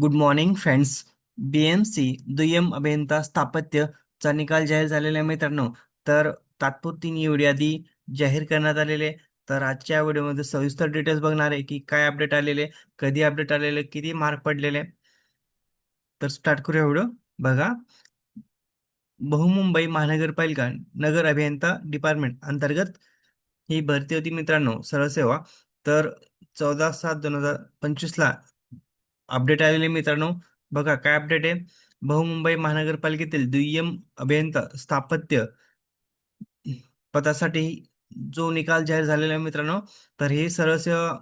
Good morning friends B M C दुय्यम अभियंता स्थापत्य चा निकाल जाहीर झालेला आहे मित्रांनो. तर तात्पुरती एवढी यादी जाहीर करण्यात आलेले तर आजच्या व्हिडिओमध्ये सविस्तर डिटेल्स बघणार आहे की काय अपडेट आलेले कधी अपडेट आलेले किती मार्क पडलेले तर स्टार्ट करूया व्हिडिओ. बघा. बहुमुंबई महानगरपालिका नगर अभियंता डिपार्टमेंट अंतर्गत ही भरती होती मित्रांनो सरळ सेवा. तर चौदा सात दोन हजार पंचवीसला अपडेट आलेले मित्रांनो. बघा काय अपडेट आहे? बहुमुंबई महानगरपालिकेतील दुय्यम अभियंता स्थापत्य पदासाठी जो निकाल जाहीर झालेला आहे मित्रांनो तर ही सरळसेवा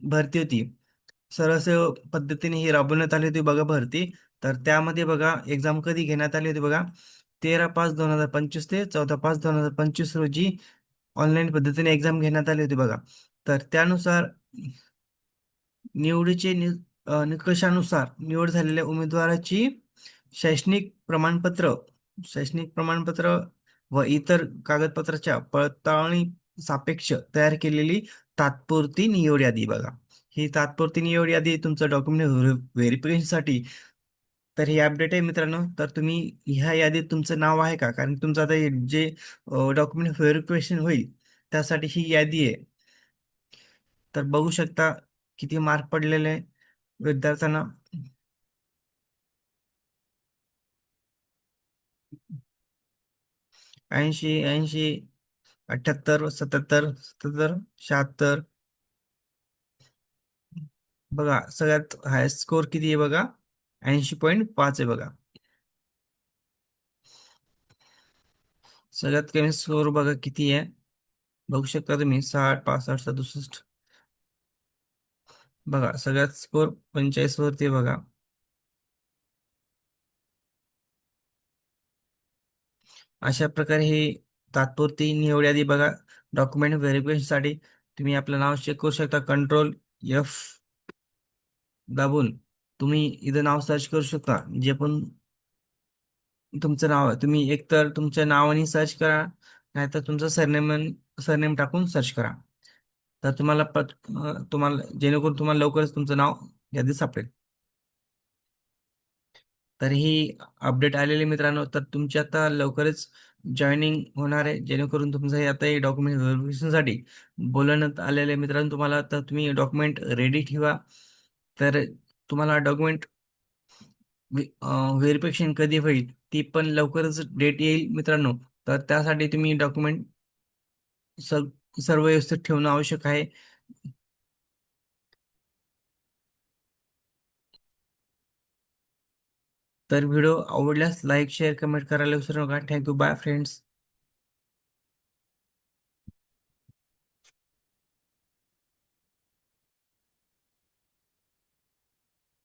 भरती होती. सरळ पद्धतीने ही राबवण्यात आली होती बघा भरती. तर त्यामध्ये बघा एक्झाम कधी घेण्यात आली होती बघा? तेरा पाच दोन हजार पंचवीस ते चौदा पाच दोन हजार पंचवीस रोजी ऑनलाईन पद्धतीने एक्झाम घेण्यात आली होती बघा. तर त्यानुसार निवडीचे नि निकषानुसार निवड झालेल्या उमेदवाराची शैक्षणिक प्रमाणपत्र शैक्षणिक प्रमाणपत्र व इतर कागदपत्राच्या पडताळणी सापेक्ष तयार केलेली तात्पुरती निवड यादी बघा. ही तात्पुरती निवड यादी तुमचं डॉक्युमेंट व्हेरिफिकेशनसाठी. तर हे अपडेट आहे मित्रांनो. तर तुम्ही ह्या यादीत तुमचं नाव आहे का? कारण तुमचं आता हे जे डॉक्युमेंट व्हेरिफिकेशन होईल त्यासाठी ही यादी आहे. तर बघू शकता किती मार्क पडलेले विद्यार्थ्यांना? ऐंशी ऐंशी अठ्याहत्तर सत्याहत्तर सत्याहत्तर शहात्तर. बघा सगळ्यात हायस्ट स्कोर किती आहे बघा? ऐंशी पॉईंट पाच आहे बघा. सगळ्यात कमी स्कोर बघा किती आहे? बघू शकता तुम्ही साठ पासष्ट सदुसष्ट. बघा सगळ्यात स्कोर पंचेचाळीस वरती बघा. अशा प्रकारे ही तात्पुरती निवड यादी बघा डॉक्युमेंट व्हेरिफिकेशनसाठी तुम्ही आपलं नाव चेक करू शकता. कंट्रोल एफ दाबून तुम्ही इथं नाव सर्च करू शकता. जे पण तुमचं नाव आहे तुम्ही एकतर तुमच्या नावाने सर्च करा नाहीतर तुमचं सरनेम सरनेम टाकून सर्च करा. तर तुम्हाला पत तुम्हाला जेणेकरून तुम्हाला लवकरच तुमचं नाव यादीत सापडेल. तर ही अपडेट आलेली मित्रांनो तर तुमची आता लवकरच जॉईनिंग होणार आहे. जेणेकरून तुमचं हे आता हे डॉक्युमेंट व्हेरिफिकेशनसाठी बोलवण्यात आलेले मित्रांनो तुम्हाला तर तुम्ही डॉक्युमेंट रेडी ठेवा. तर तुम्हाला डॉक्युमेंट व्हेरिफिकेशन कधी होईल ती पण लवकरच डेट येईल मित्रांनो. तर त्यासाठी तुम्ही डॉक्युमेंट सग सर्व व्यवस्थित ठेवणं आवश्यक आहे. तर व्हिडिओ आवडल्यास लाईक शेअर कमेंट करायला विसरू नका. Thank you bye friends